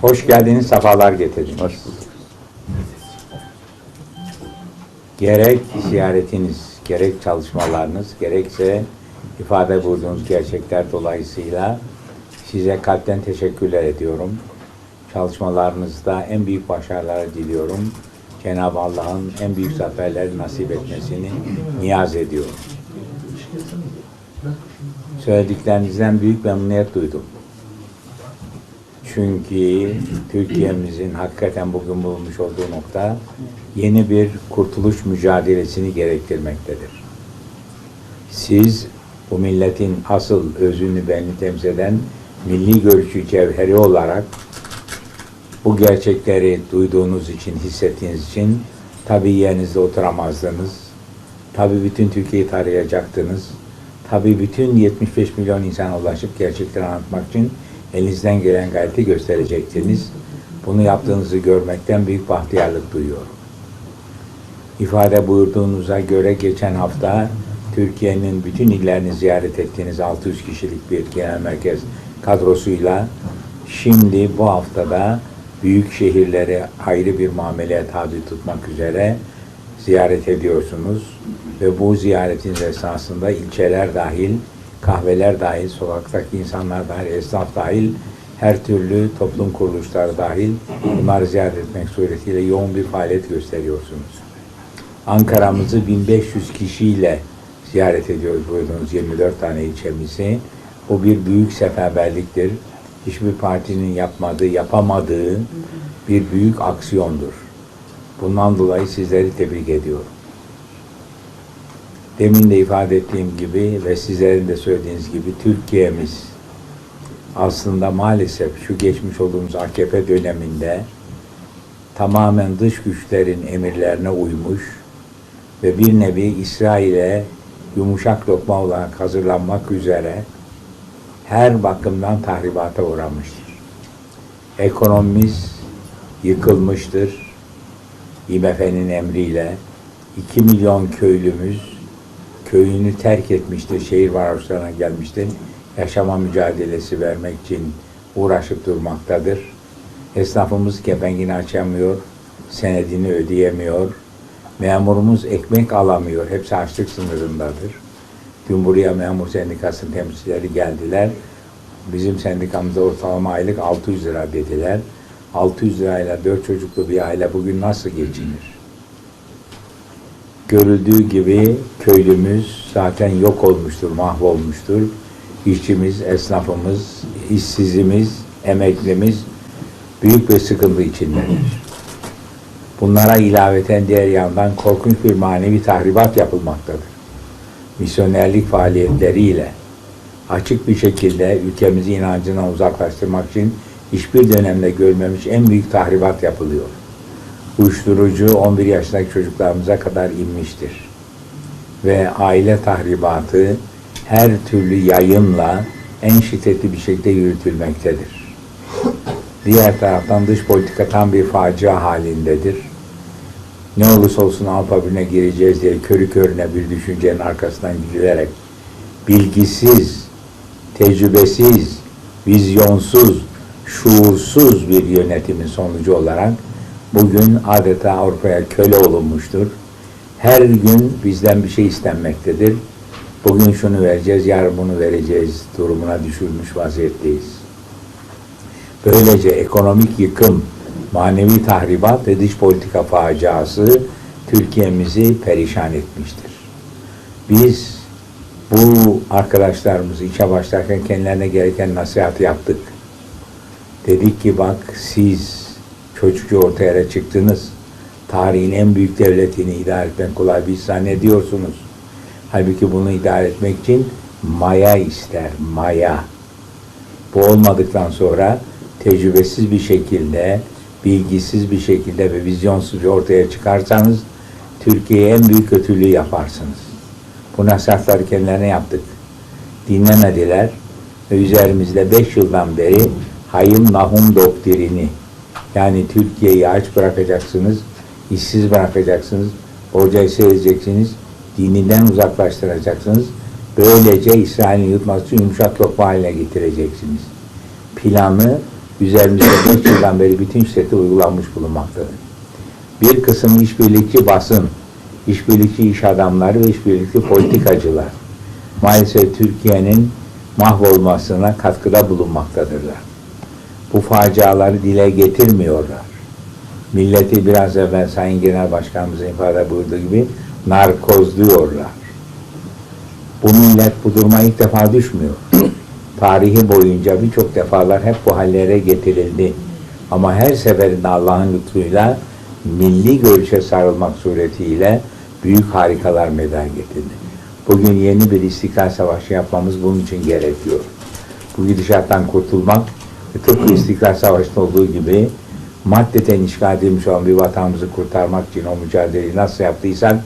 Hoş geldiniz, sefalar getirdiniz. Hoş bulduk. Gerek ziyaretiniz, gerek çalışmalarınız, gerekse ifade bulduğunuz gerçekler dolayısıyla size kalpten teşekkürler ediyorum. Çalışmalarınızda en büyük başarılar diliyorum. Cenab-ı Allah'ın en büyük zaferleri nasip etmesini niyaz ediyorum. Söylediklerinizden büyük memnuniyet duydum. Çünkü Türkiye'mizin hakikaten bugün bulunmuş olduğu nokta yeni bir kurtuluş mücadelesini gerektirmektedir. Siz bu milletin asıl özünü benli temsil eden milli görüşü cevheri olarak bu gerçekleri duyduğunuz için, hissettiğiniz için tabii yerinizde oturamazdınız. Tabii bütün Türkiye'yi tarayacaktınız. Tabii bütün 75 milyon insana ulaşıp gerçekleri anlatmak için elinizden gelen gayreti gösterecektiniz. Bunu yaptığınızı görmekten büyük bahtiyarlık duyuyorum. İfade buyurduğunuza göre geçen hafta Türkiye'nin bütün illerini ziyaret ettiğiniz 600 kişilik bir genel merkez kadrosuyla şimdi bu haftada büyük şehirleri ayrı bir muameleye tabi tutmak üzere ziyaret ediyorsunuz ve bu ziyaretin esasında ilçeler dahil, kahveler dahil, sokaktaki insanlar dahil, esnaf dahil, her türlü toplum kuruluşları dahil bunları ziyaret etmek suretiyle yoğun bir faaliyet gösteriyorsunuz. Ankara'mızı 1500 kişiyle ziyaret ediyoruz buyurduğunuz 24 tane ilçemizi. Bu bir büyük seferberliktir. Hiçbir partinin yapmadığı, yapamadığı bir büyük aksiyondur. Bundan dolayı sizleri tebrik ediyorum. Demin de ifade ettiğim gibi ve sizlerin de söylediğiniz gibi Türkiye'miz aslında maalesef şu geçmiş olduğumuz AKP döneminde tamamen dış güçlerin emirlerine uymuş ve bir nevi İsrail'e yumuşak lokma olarak hazırlanmak üzere her bakımdan tahribata uğramıştır. Ekonomimiz yıkılmıştır. IMF'nin emriyle 2 milyon köylümüz köyünü terk etmiştir, şehir varoşlarına gelmiştir. Yaşama mücadelesi vermek için uğraşıp durmaktadır. Esnafımız kepengini açamıyor, senedini ödeyemiyor. Memurumuz ekmek alamıyor, hepsi açlık sınırındadır. Dün buraya memur sendikasının temsilcileri geldiler. Bizim sendikamızda ortalama aylık 600 lira dediler. 600 lirayla 4 çocuklu bir aile bugün nasıl geçinir? Görüldüğü gibi köylümüz zaten yok olmuştur, mahvolmuştur. İşçimiz, esnafımız, işsizimiz, emeklimiz büyük bir sıkıntı içindedir. Bunlara ilaveten diğer yandan korkunç bir manevi tahribat yapılmaktadır. Misyonerlik faaliyetleriyle açık bir şekilde ülkemizi inancına uzaklaştırmak için hiçbir dönemde görmemiş en büyük tahribat yapılıyor. Uyuşturucu 11 yaşındaki çocuklarımıza kadar inmiştir. Ve aile tahribatı her türlü yayınla en şiddetli bir şekilde yürütülmektedir. Diğer taraftan dış politika tam bir facia halindedir. Ne olursa olsun Avrupa Birliği'ne gireceğiz diye körü körüne bir düşüncenin arkasından gidilerek bilgisiz, tecrübesiz, vizyonsuz, şuursuz bir yönetimin sonucu olarak bugün adeta Avrupa'ya köle olunmuştur. Her gün bizden bir şey istenmektedir. Bugün şunu vereceğiz, yarın bunu vereceğiz durumuna düşürmüş vaziyetteyiz. Böylece ekonomik yıkım, manevi tahribat ve dış politika faciası Türkiye'mizi perişan etmiştir. Biz bu arkadaşlarımızı işe başlarken kendilerine gereken nasihatı yaptık. Dedik ki bak siz çocukça ortaya çıktınız. Tarihin en büyük devletini idare etmek kolay bir iş zannediyorsunuz. Halbuki bunu idare etmek için maya ister, maya. Bu olmadıktan sonra tecrübesiz bir şekilde, bilgisiz bir şekilde ve vizyonsuz bir ortaya çıkarsanız Türkiye'ye en büyük kötülüğü yaparsınız. Bu nasihatları kendilerine yaptık. Dinlemediler ve üzerimizde beş yıldan beri hayım nahum doktrini yani Türkiye'yi aç bırakacaksınız, işsiz bırakacaksınız, borca edeceksiniz, dininden uzaklaştıracaksınız. Böylece İsrail'in yutması yumuşak lokma haline getireceksiniz. Planı üzerimizde 5 yıldan beri bütün şiddeti uygulanmış bulunmaktadır. Bir kısım işbirlikçi basın, işbirlikçi iş adamları ve işbirlikçi politikacılar maalesef Türkiye'nin mahvolmasına katkıda bulunmaktadırlar. Bu faciaları dile getirmiyorlar. Milleti biraz evvel Sayın Genel Başkanımızın ifade buyurduğu gibi narkozluyorlar. Bu millet bu duruma ilk defa düşmüyor. Tarihi boyunca birçok defalar hep bu hallere getirildi. Ama her seferinde Allah'ın lütfuyla milli görüşe sarılmak suretiyle büyük harikalar meydana getirdi. Bugün yeni bir istiklal savaşı yapmamız bunun için gerekiyor. Bu gidişattan kurtulmak tıpkı istiklal savaşında olduğu gibi maddeten işgal edilmiş olan bir vatanımızı kurtarmak için o mücadeleyi nasıl yaptıysak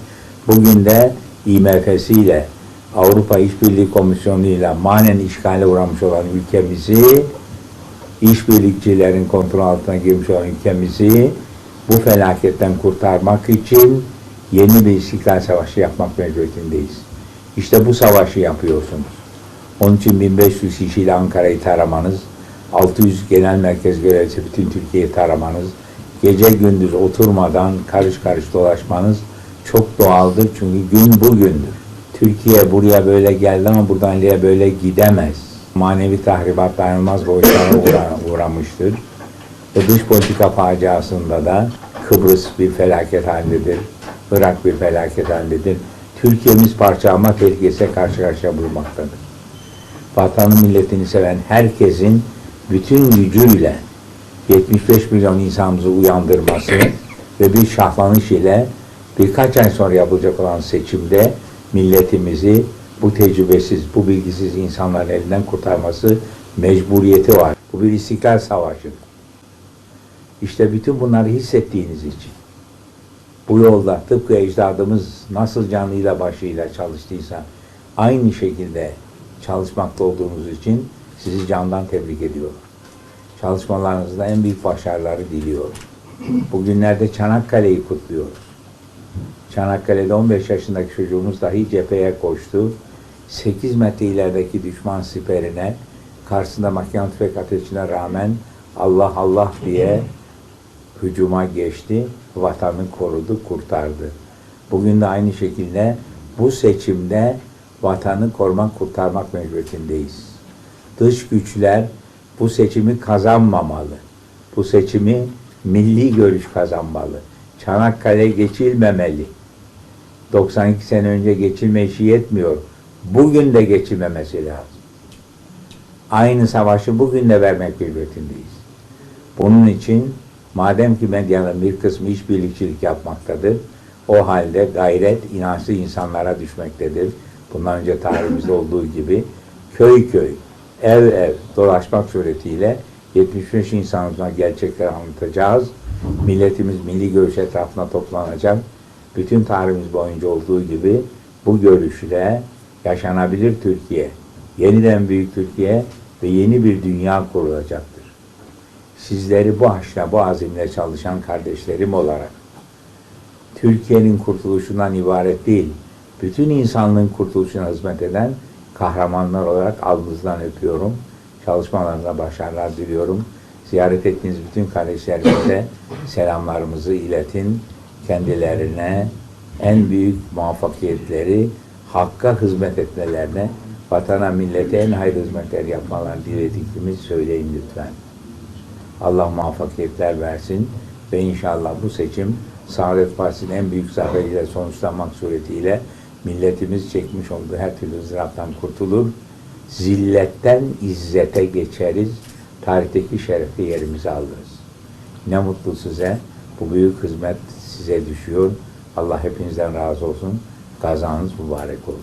bugün de IMF'siyle Avrupa İşbirliği Komisyonu ile manen işgale uğramış olan ülkemizi işbirlikçilerin kontrol altına girmiş olan ülkemizi bu felaketten kurtarmak için yeni bir istiklal savaşı yapmak mecburiyetindeyiz. İşte bu savaşı yapıyorsunuz. Onun için 1500 kişiyle Ankara'yı taramanız, 600 genel merkez görevlisi bütün Türkiye'yi taramanız, gece gündüz oturmadan karış karış dolaşmanız çok doğaldır. Çünkü gün bugündür. Türkiye buraya böyle geldi ama buradan nereye böyle gidemez. Manevi tahribat dayanılmaz boyutlara uğra- uğramıştır. Ve dış politika faciasında da Kıbrıs bir felaket halindedir. Irak bir felaket halindedir. Türkiye'miz parçalanma tehlikesiyle karşı karşıya bulunmaktadır. Vatanı milletini seven herkesin bütün gücüyle 75 milyon insanımızı uyandırması ve bir şahlanış ile birkaç ay sonra yapılacak olan seçimde milletimizi bu tecrübesiz, bu bilgisiz insanların elinden kurtarması mecburiyeti var. Bu bir istiklal savaşıdır. İşte bütün bunları hissettiğiniz için bu yolda tıpkı ecdadımız nasıl canıyla başıyla çalıştıysa aynı şekilde çalışmakta olduğunuz için sizi candan tebrik ediyorum. Çalışmalarınızda en büyük başarıları diliyorum. Bugünlerde Çanakkale'yi kutluyoruz. Çanakkale'de 15 yaşındaki çocuğumuz dahi cepheye koştu. 8 metre ilerideki düşman siperine karşısında makine tüfek ateşine rağmen Allah Allah diye hücuma geçti, vatanı korudu, kurtardı. Bugün de aynı şekilde bu seçimde vatanı korumak, kurtarmak mecburiyetindeyiz. Dış güçler bu seçimi kazanmamalı. Bu seçimi milli görüş kazanmalı. Çanakkale geçilmemeli. 92 sene önce geçilme işi yetmiyor. Bugün de geçilmemesi lazım. Aynı savaşı bugün de vermek mecburiyetindeyiz. Bunun için madem ki medyanın bir kısmı işbirlikçilik yapmaktadır, o halde gayret inançlı insanlara düşmektedir. Bundan önce tarihimizde olduğu gibi köy köy, ev ev dolaşmak suretiyle 75 insanımıza gerçekleri anlatacağız. Milletimiz milli görüş etrafına toplanacak. Bütün tarihimiz boyunca olduğu gibi bu görüşle yaşanabilir Türkiye, yeniden büyük Türkiye ve yeni bir dünya kurulacaktır. Sizleri bu aşkla, bu azimle çalışan kardeşlerim olarak Türkiye'nin kurtuluşundan ibaret değil, bütün insanlığın kurtuluşuna hizmet eden kahramanlar olarak alnınızdan öpüyorum. Çalışmalarınıza başarılar diliyorum. Ziyaret ettiğiniz bütün kardeşlerimize selamlarımızı iletin. Kendilerine en büyük muvaffakiyetleri Hakka hizmet etmelerine, vatana, millete en hayırlı hizmetler yapmalarını dilediklerimi söyleyin lütfen. Allah muvaffakiyetler versin ve inşallah bu seçim Saadet Partisi'nin en büyük zaferiyle sonuçlanmak suretiyle milletimiz çekmiş olduğu her türlü ızdıraptan kurtulur. Zilletten izzete geçeriz. Tarihteki şerefli yerimizi alırız. Ne mutlu size. Bu büyük hizmet size düşüyor. Allah hepinizden razı olsun. Kazanız mübarek olsun.